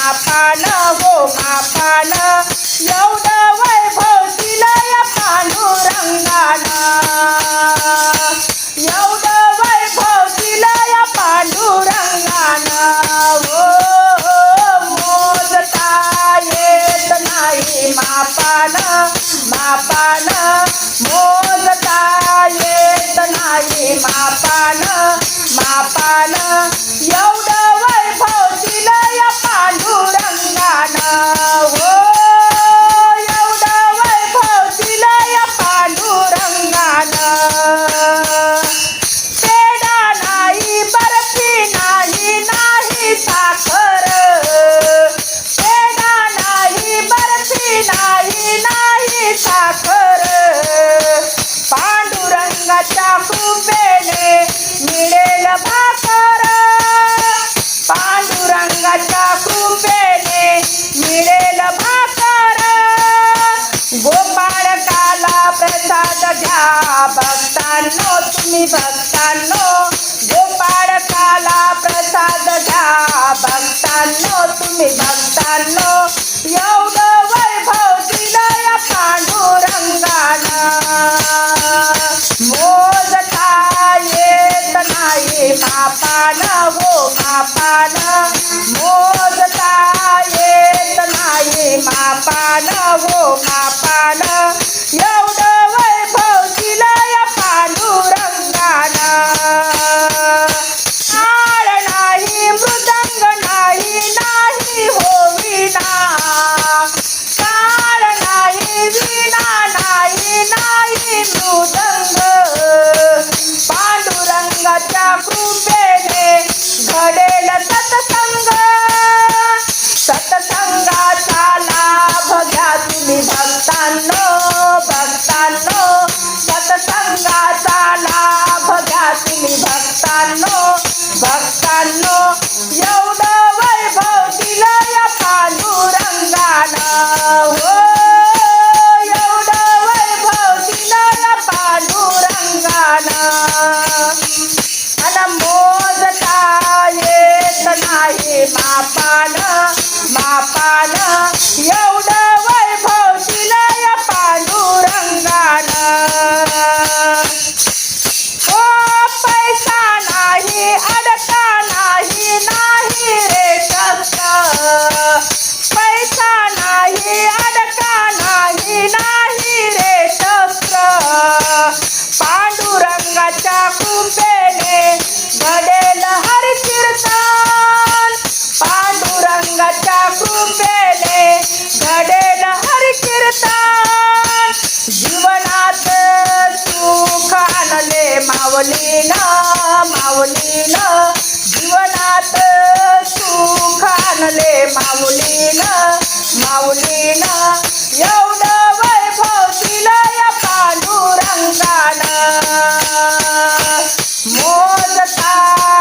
बापान हो बापान एवढं वैभव दिला या पांडुरंगाला एवढं वैभव दिला या पांडुरंगाला हो, हो मोजता येत नाही मापान मापान. मोजता येत नाही मापान मापान. नाही नाही साखर. मापानं मोजता येत नाही मापानं हो मापा माला मापा माऊलीला माऊलीला एवढं वैभव दिला या पांडुरंगाला. मोजता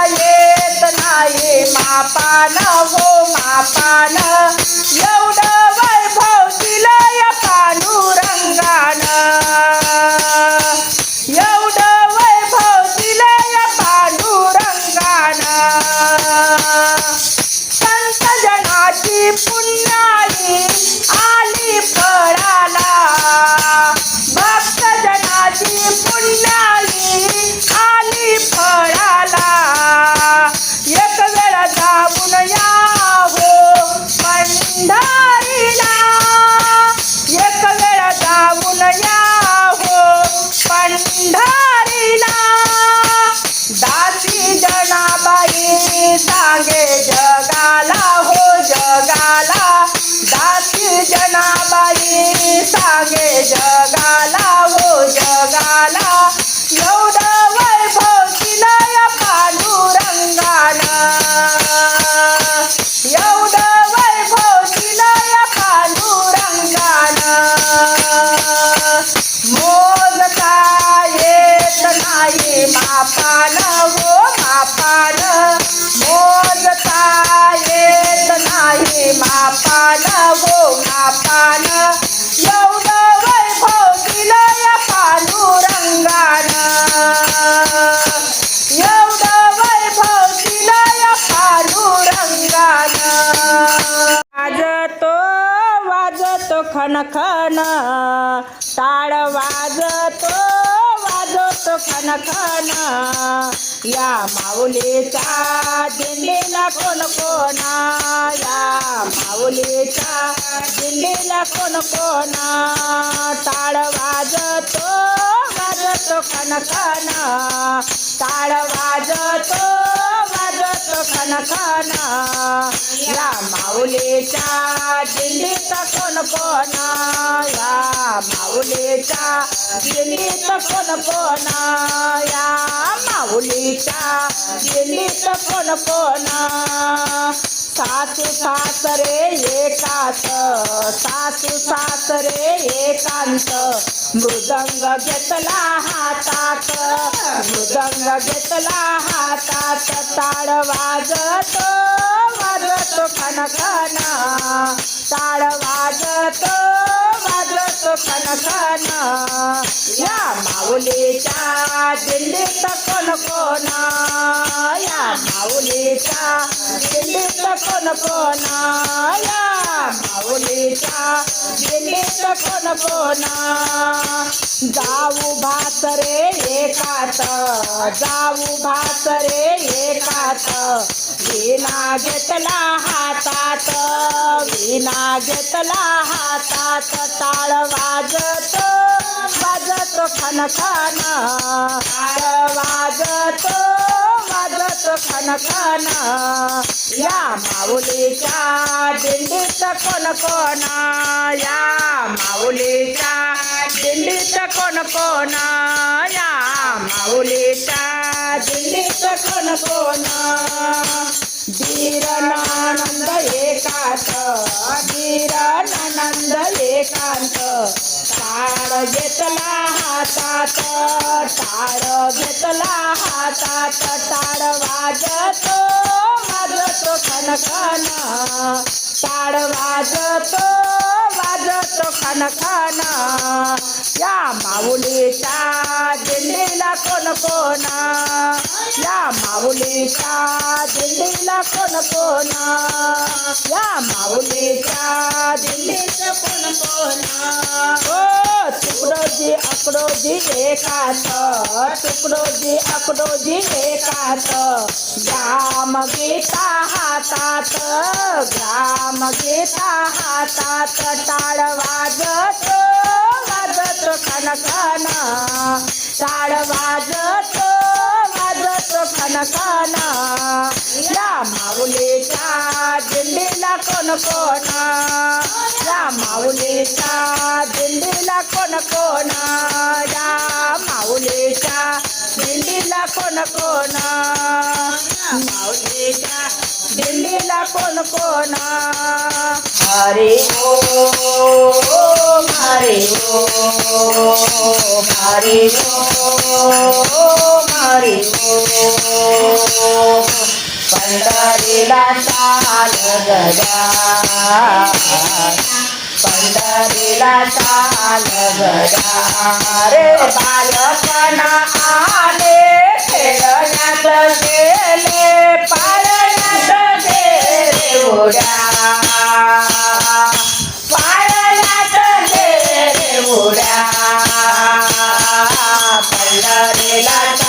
येत नाही मापान हो मापान. सांगे जगाला हो जगाला. दासी जनाबाई सांगे जगाला हो जगाला. मोजता येत नाही मापाला हो मापाला. मोजता येत नाही मापान हो मापान. एवढं वैभव दिलं या पांडुरंगान. एवढं वैभव दिलं या पांडुरंगान. वाजतो वाजतो खनखन. टाळ वाजतो वाजतो खनखन. या माऊलीचा दिंडीला कोण कोणा या माऊलीचा दिंडीला कोण कोणा टाळ वाजतो वाजतो खन खन टाळ वाजतो वाजतो या माऊलीच्या दिल्लीचा कोण कोणा या माऊलीच्या दिंडीत कोण कोणा या माऊलीच्या दिंडीत कोण कोणा सासू सासरे एकात सासू सासरे एकांत मृदंग घेतला हाता. मृदंग घेतला हातात ताळ वाजतो वाजतो खन ताळ वाजतो वाजतो खन या माऊलीच्या दिल्लीत कोण कोण? या माऊलीच्या दिल्लीत कोण कोण? या माऊलीच्या दिंडीत कोण कोण? जाऊ भासरे एकात जाऊ भासरे एकात. विना घेतला हातात विना घेतला हातात टाळ वाजत वाजत खनखन. खन टाळ वाजतो खन खन या माऊलीच्या दिंडीत कोण कोण या माऊलीच्या दिंडीत कोण कोण या माऊलीच्या दिंडीत कोण कोण धीरनानंद एकांत धीरनानंद एकांत. टाळ घेतला हातात टाळ घेतला हातात. टाळ वाजतो वाजतो खन खन टाळ वाजतो वाजत खन या माऊलीच्या दिंडीला कोण कोणा या माऊलीच्या दिंडीला कोण कोणा या माऊलीच्या दिंडीत कोण कोणा हो. ओ तुकडोजी अकडोजी जी तुकडोजी अकडोजी एकात ग्राम गीता हातात ग्राम गीता हातात टाळ वाजतो वाजत खन खन टाळ वाजतो वाजतो खन खन या माऊलीच्या दिंडीला कोण कोण या माऊलीच्या दिंडीला कोण कोण या माऊलीच्या दिंडीला कोण कोण माऊलीच्या दिंडीला कोण कोण हरे ओ हरे ओ हरे ओ हरे हो, हो, हो, ओ पंढरीला चाल गजा पंढरीला चाल गजा रे बालपणा आले खेळण्यात गेले पाळण्यात गेले उड्या. पाळण्यात गेले उड्या. पंढरीला चाल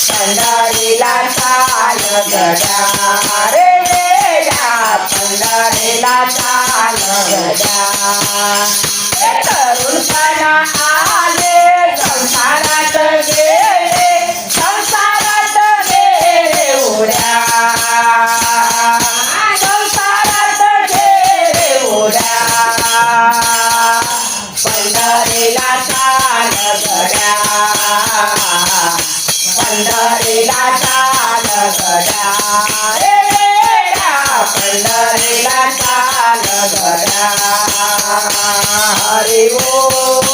पंढरीला चाल गड्या चाल रे वेड्या पंढरीला चाल गड्या तरुणपणा आले संसारात गेले संसारात गेले उड्या. चाल गड्या रे वेड्या चाल चाल गड्या हरी ओम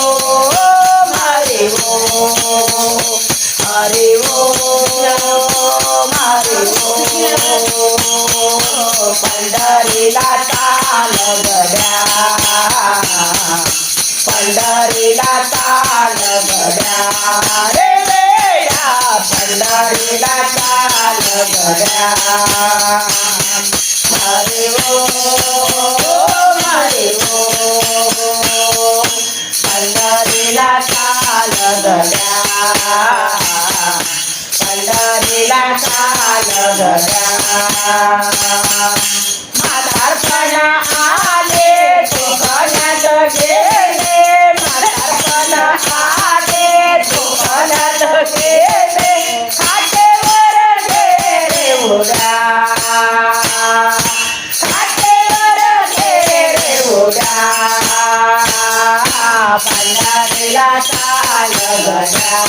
हरी ओम हरी ओम हरी ओम पंढरीला चाल गड्या. पंढरीला चाल गड्या. रे पंढरीला चाल गड्या. हरी ओम हरी ओम पंढरीला चाल गड्या पंढरीला चाल गड्या म्हातारपणा आले दुकानात गेले म्हातारपणा आले दुकानात गेले पंढरीला चाल गड्या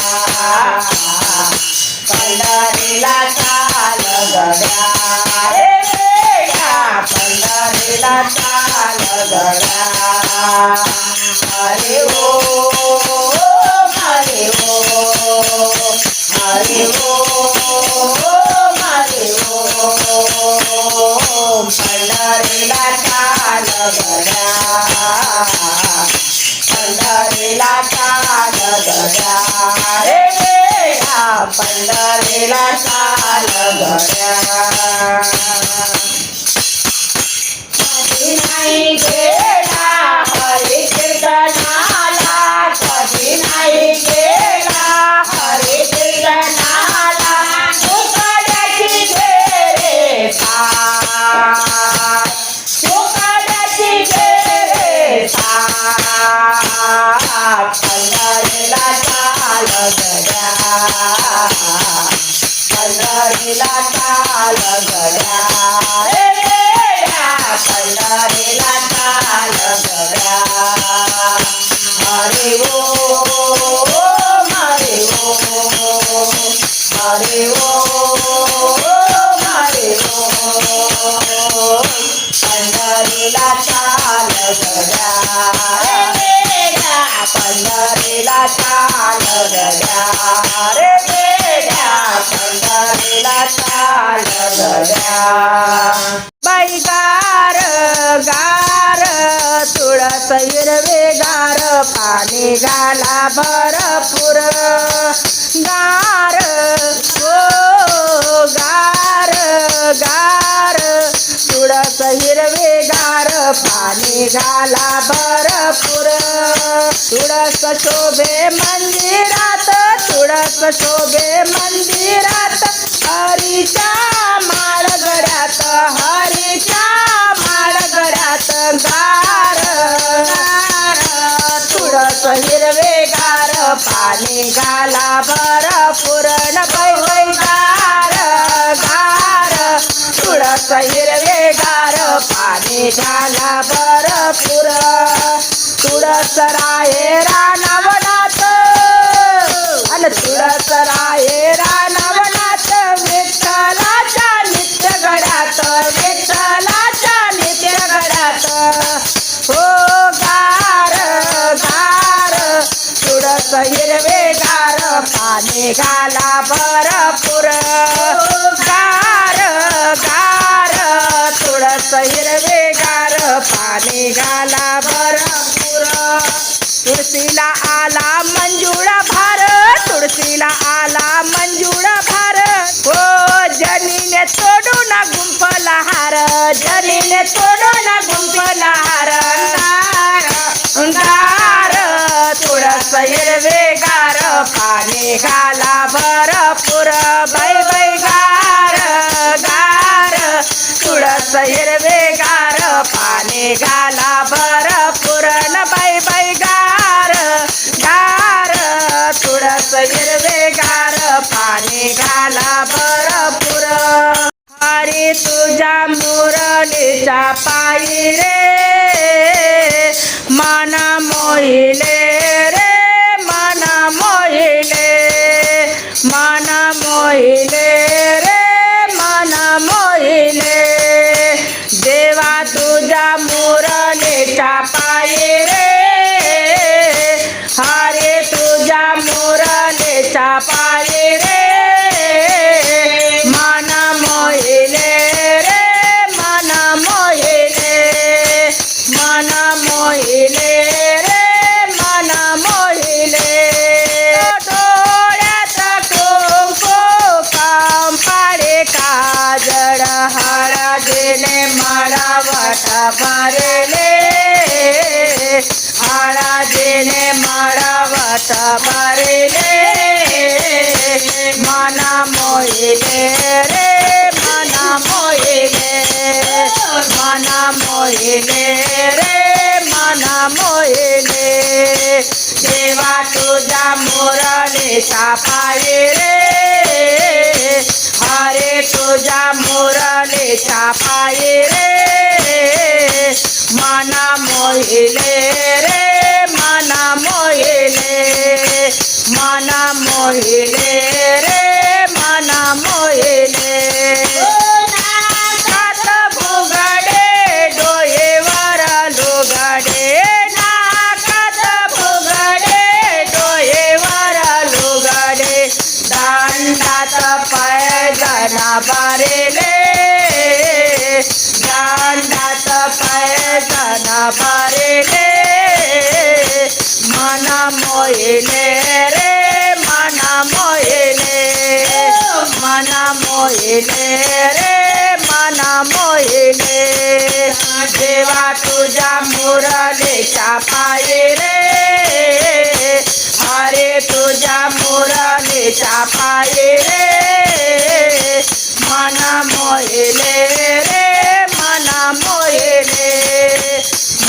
पंढरीला चाल गड्या रे वेड्या पंढरीला चाल गड्या हरी ओम हरी ओम हरी ओम पंढरीला चाल गड्या. पंढरीला चाल गड्या. रे वेड्या पंढरीला चाल गड्या. कधी नाही गेला हरी कीर्तनाला कधी नाही बैगार गार तुळस हिरवेगार पाणी घाला भरपूर. गार हो गार गार तुळस हिरवे गार पाणी घाला भरपूर. तुळस शोभे मंदिरात तुळस शोभे मंदिरात हरीच्या माळगड्यात हरीच्या माळगड्यात गार. तुळस हिरवे गार पाणी घाला भरपूर. न बाई गार. गार तुळस हिरवे पाणी घाला भरपूर तुळस राये रानवनात आणि तुळस राये रानवनात विठ्ठलाच्या नित्य गड्यात विठ्ठलाच्या नित्य गड्यात हो गार गार. तुळस हिरवे गार पाणी घाला भरपूर गार गार. तुळस हिरवे निघाला बरपूर तुळशीला आला मंजुळा भार. तुळशीला आला मंजुळा भार. हो जनीने तोडून गुंफला हार. जनीने तोडून गुंफला हार. गार तुळस हिरवे गार पाणी घाला भरपूर. बाई बाई गार गार. तुळस हिरवे पाणी घाला पुरण बाई बाई गार गार तुळस हिरवे गार पाणी घाला पुर हरी तुझ्या मुरलीच्या पायी रे. मन मोहिले रे मन मोहिले. मन मोहिले मुरलीच्या पाये रे. हरे तुझ्या मुरलीच्या पाय. मळवट भरले मन मोहिले रे मन मोहिले मन मोहिले रे मन मोहिले देवा तुझ्या मुरलीचा पायी रे हरे तुझ्या मुरलीचा पायी रे मन मोहिले रे मन मोहिले मन मोहिले रे मोहिले रे मन मोहिले देवा तुझ्या मुरलीच्या पायी रे हरे तुझ्या मुरलीच्या पायी रे मन मोहिले रे मन मोहिले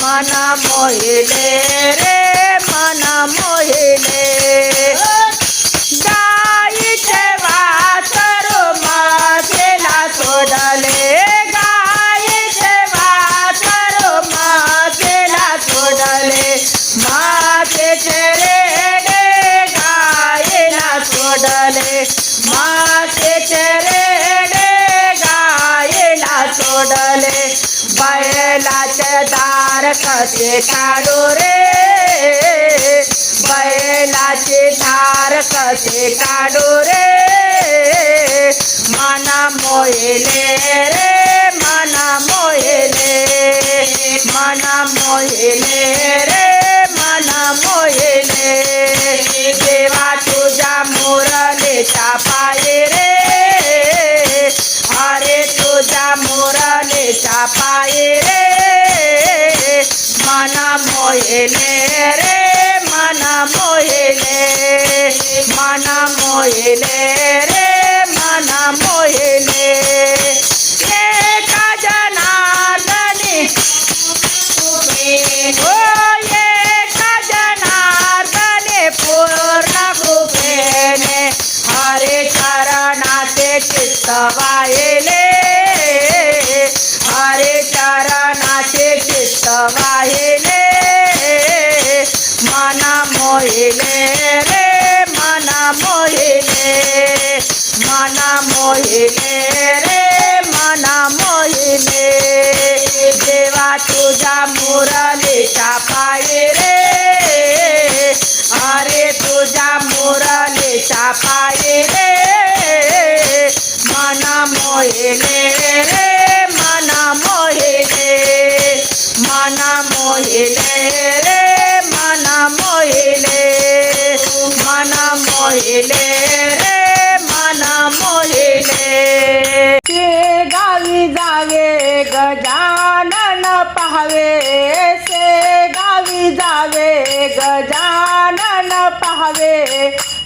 मन मोहिले रे मन मोहिले दार कसे काढू रे बैलाचे धार कसे काढू रे मन मोहिले रे मन मोहिले मन मोहिले रे मन मोहिले मोहिले रे मन मोहिले मन मोहिले रे मन मोहिले मोहिले रे मन मोहिले मन मोहिले रे मन मोहिले देवा तुझ्या मुरलीच्या पायी रे अरे तुझ्या मुरलीच्या पायी रे मन मोहिले जावे गजानन पहावे से गावी जावे गजानन पहावे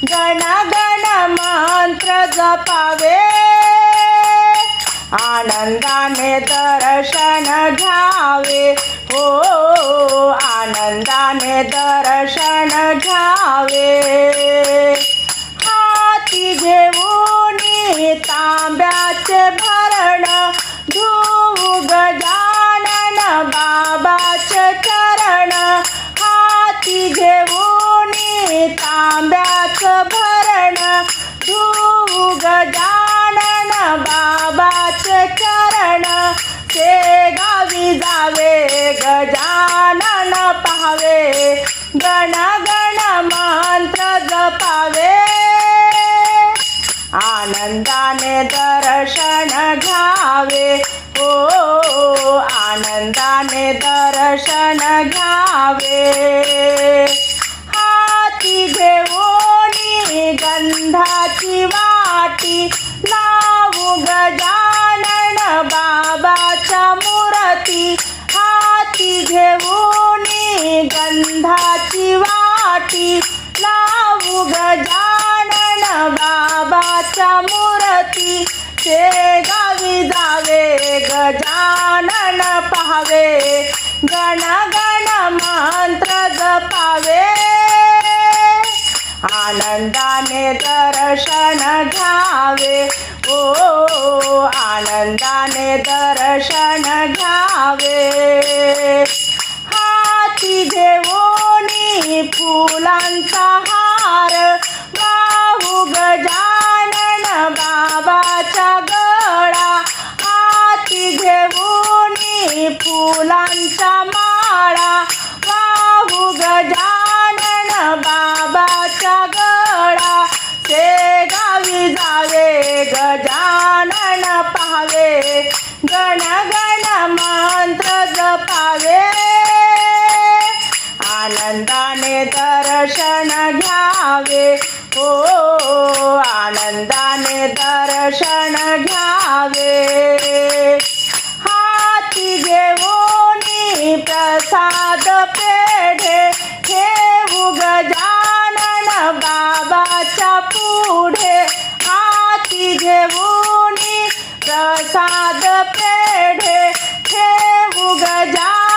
गण गण मंत्र जपावे. आनंदाने दर्शन घ्यावे. हो आनंदाने दर्शन घ्यावे. भरण. धू गजानन बाबाचे चरण. ते गावी जावे गजानन पाहावे. गण गण मंत्र जपावे. आनंदाने दर्शन घ्यावे. ओ आनंदाने दर्शन घ्यावे. गण गण मंत्र जपावे. आनंदाने दर्शन घ्यावे. ओ आनंदाने दर्शन घ्यावे. हाती देवोनी फुलांचा हार दर्शन घ्यावे. हो आनंदाने दर्शन घ्यावे. हाती घेऊन प्रसाद पेढे. ठेवू गजानन बाबाच्या पुढे. हाती घेऊन प्रसाद पेढे. ठेवू गजानन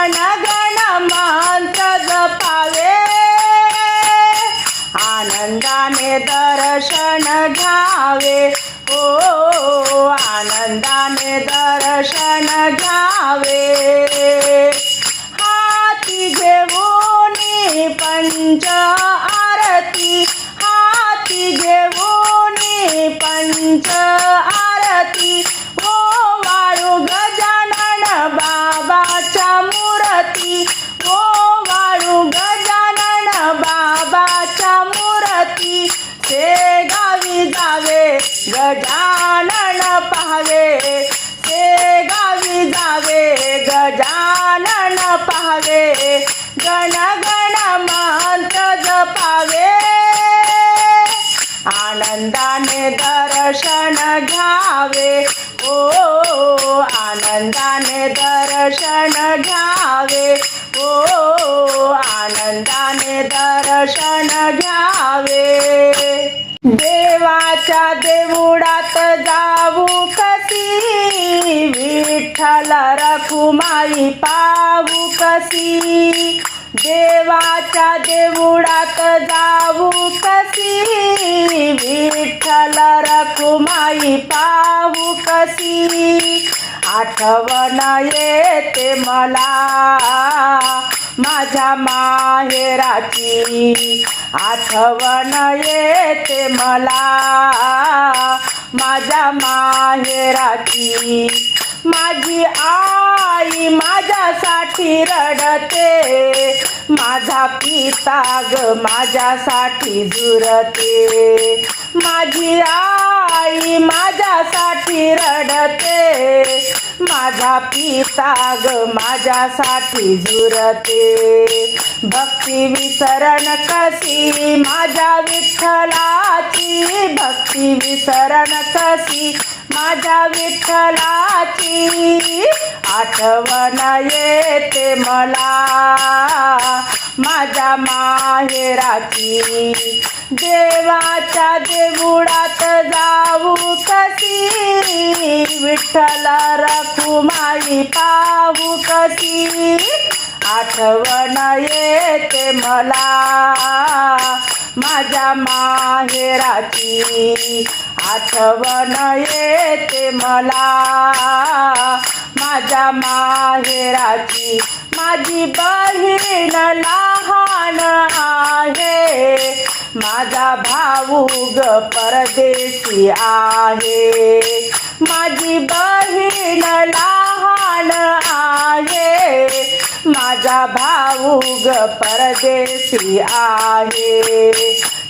गण गण मंत्र जपावे आनंदाने दर्शन घ्यावे. ओ आनंदाने दर्शन घ्यावे. हाती घेऊनी पंच आरती. हाती घेऊनी पंच आरती. ओ वाळू गजानन पहावे ते गावी जावे। गजानन पहावे गण गण मंत्र जपावे। आनंदाने दर्शन घ्यावे। ओ आनंदाने दर्शन घ्यावे। ओ आनंदाने दर्शन घ्यावे। देवाच्या देवुडात जाऊ कशी? विठ्ठल रखुमाई पाऊ कशी? देवाच्या देवुडात जाऊ कशी? विठ्ठल रखुमाई पाहू कशी? आठवण येते मला माझ्या माहेराची. आठवण येते मला माझ्या माहेराची. माझी आई माझ्यासाठी रडते. माझा पिता ग माझ्यासाठी झुरते. माझी आई माझ्यासाठी रडते. माझा पिता ग माझ्यासाठी झुरते. भक्ती विसरण कशी माझ्या विठ्ठलाची? भक्ती विसरण कशी माझ्या विठ्ठलाची आठवण येते मला. माझ्या माहेराची देवाच्या देवुडात जाऊ कशी? विठ्ठल रखुमाई पाहू कशी? आठवण येते मला. माझ्या माहेराची आठवण येते मला. माझ्या माहेराची माझी बहीण लहान आहे. माझा भाऊ ग परदेशी आहे. माझी बहीण लहान आहे. माझा भाऊ ग परदेशी आहे.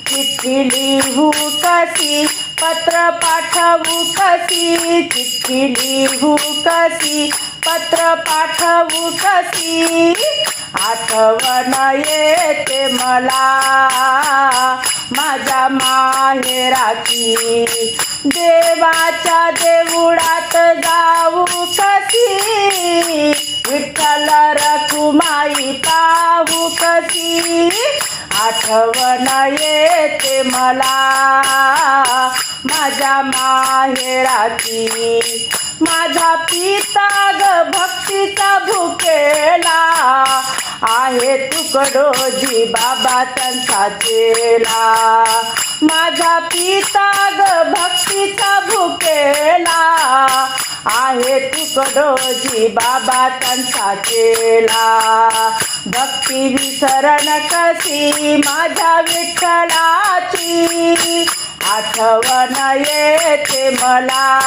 चिठ्ठी लिहू कशी पत्र पाठवू कशी? चिठ्ठी लिहू कशी पत्र पाठवू कशी? आठवण येते मला. माझ्या माहेराची देवाच्या देवळात जाऊ कशी? विठ्ठल रखुमाई पाहू कशी? आठवण येते मला. माझ्या माहेराची. माझा पिता ग भक्तीचा भुकेला आहे तुकडोजी बाबा त्यांचा चेला. माझा पिता ग भक्तीचा भुकेला आहे तुकडोजी बाबा त्यांचा चेला. भक्ती विसरण कशी माझ्या विठ्ठलाची? आठवण येते मला.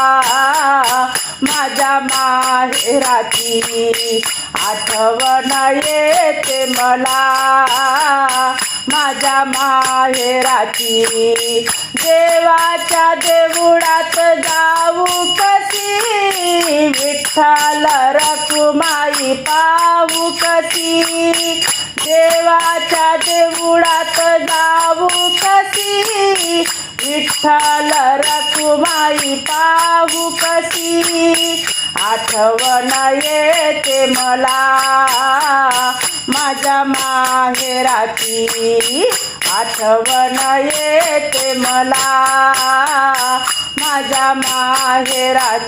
माझ्या माहेराची आठवण येते मला. माझ्या माहेराची देवाच्या देवळात जाऊ कशी? विठ्ठल रखुमाई पाऊ कशी? देवाच्या देवळात जाऊ कशी? विठ्ठल रखुमाई पाहू कशी? आठवण येते मला. माझ्या माहेराची आठवण येते मला. माझ्या माहेराची